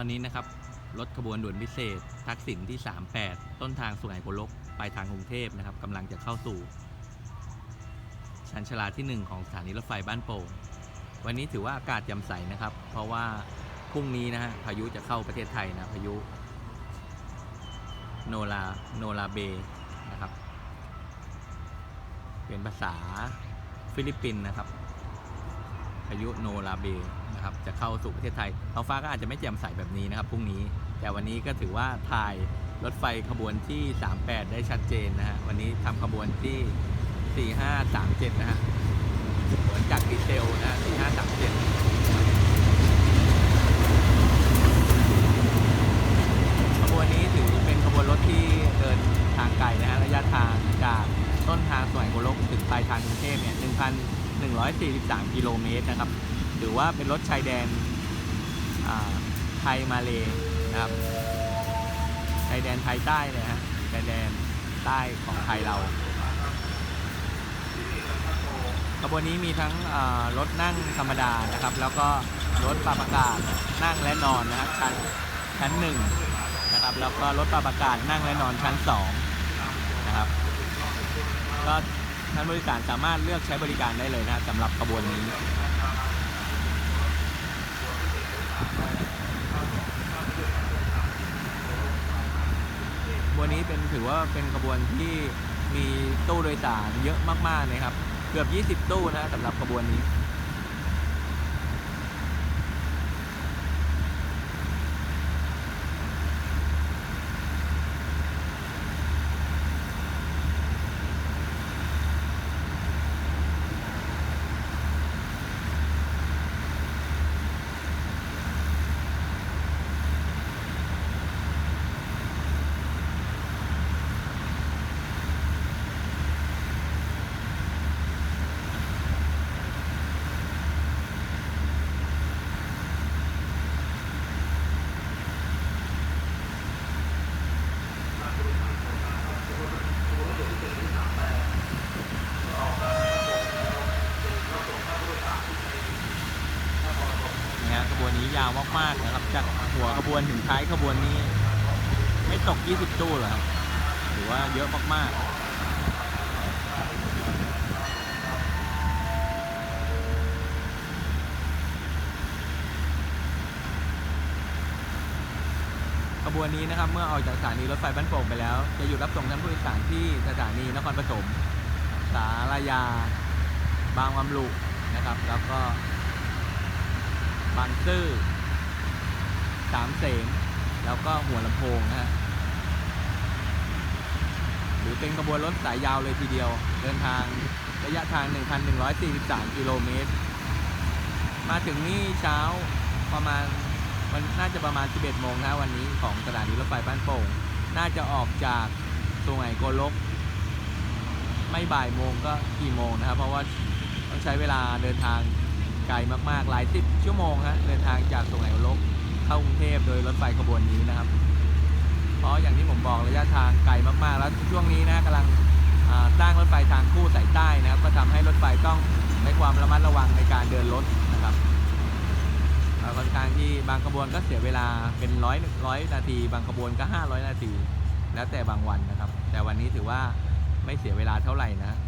ตอนนี้นะครับ รถขบวนด่วนพิเศษ ทักษิณที่ 38 ต้นทางสุไหงโกลกไปทางกรุงเทพนะครับกำลังจะเข้าสู่ชันชลาที่ 1 ของสถานีรถไฟบ้านโป่งวันนี้ถือว่าอากาศแจ่มใสนะครับ เพราะว่าพรุ่งนี้นะฮะพายุจะเข้าประเทศไทยนะพายุโนลาโนลาเบนะครับ เป็นภาษาฟิลิปปินส์นะครับ พายุโนราเบนะครับจะเข้าสู่ประเทศไทยท้องฟ้าก็อาจจะไม่แจ่มใสแบบนี้นะครับพรุ่งนี้ แต่วันนี้ก็ถือว่าถ่ายรถไฟขบวนที่ 38 ได้ชัดเจนนะฮะวันนี้ทำขบวนที่ 4537 นะฮะเหมือนจากดีเซลนะฮะ4537ขบวนนี้ถือเป็นขบวนรถที่เดินทางไกลนะฮะระยะทางจากต้นทางสวยโกลกถึงปลายทางกรุงเทพเนี่ย 143 กิโลเมตรนะครับถือว่าเป็นรถชายแดนไทยมาเลนะครับ ชายแดนไทยใต้เลยฮะ ชายแดนใต้ของไทยเราขบวนนี้มีทั้งรถนั่งธรรมดานะครับ แล้วก็รถปรับอากาศนั่งและนอนนะครับชั้นชั้นหนึ่งนะครับ แล้วก็รถปรับอากาศนั่งและนอนชั้นสองนะครับ ก็ ท่านบริการสามารถเลือกใช้บริการได้เลยนะสำหรับขบวนนี้ขบวนนี้เป็นถือว่าเป็นขบวนที่มีตู้โดยสารเยอะมากๆเลยครับ เกือบ 20 ตู้นะสำหรับขบวนนี้ ขบวนนี้ยาวมากๆนะครับ จากหัวขบวนถึงท้ายขบวนนี้ ไม่ตก 20 ตู้หรอครับถือว่าเยอะมากๆขบวนนี้นะครับเมื่อออกจากสถานีรถไฟบ้านโป่งไปแล้ว จะหยุดรับส่งท่านผู้โดยสารที่สถานีนครปฐมสารยา บางวำลุนะครับ แล้วก็ บางซื่อสามเสงแล้วก็หัวลำโพงนะฮะหรือเป็นขบวนรถสายยาวเลยทีเดียว เดินทางระยะทาง 1,143 กิโลเมตร มาถึงนี่เช้าประมาณมันน่าจะประมาณ 11 โมงนะวันนี้ของสถานีรถไฟบ้านโป่ง น่าจะออกจากสุไหงโกลก ไม่บ่ายโมงก็กี่โมงนะครับ เพราะว่าต้องใช้เวลาเดินทาง ไกลมากๆ หลายสิบชั่วโมงฮะเดินทางจากตรงไหนลกเข้ากรุงเทพโดยรถไฟขบวนนี้นะครับ เพราะอย่างที่ผมบอกระยะทางไกลมากๆ แล้วช่วงนี้นะกำลังสร้างรถไฟทางคู่สายใต้นะครับ ก็ทำให้รถไฟต้องใช้ความระมัดระวังในการเดินรถนะครับค่อนข้างที่บางขบวนก็เสียเวลาเป็นร้อยร้อยนาที บางขบวนก็ 500 นาที แล้วแต่บางวันนะครับ แต่วันนี้ถือว่าไม่เสียเวลาเท่าไหร่นะ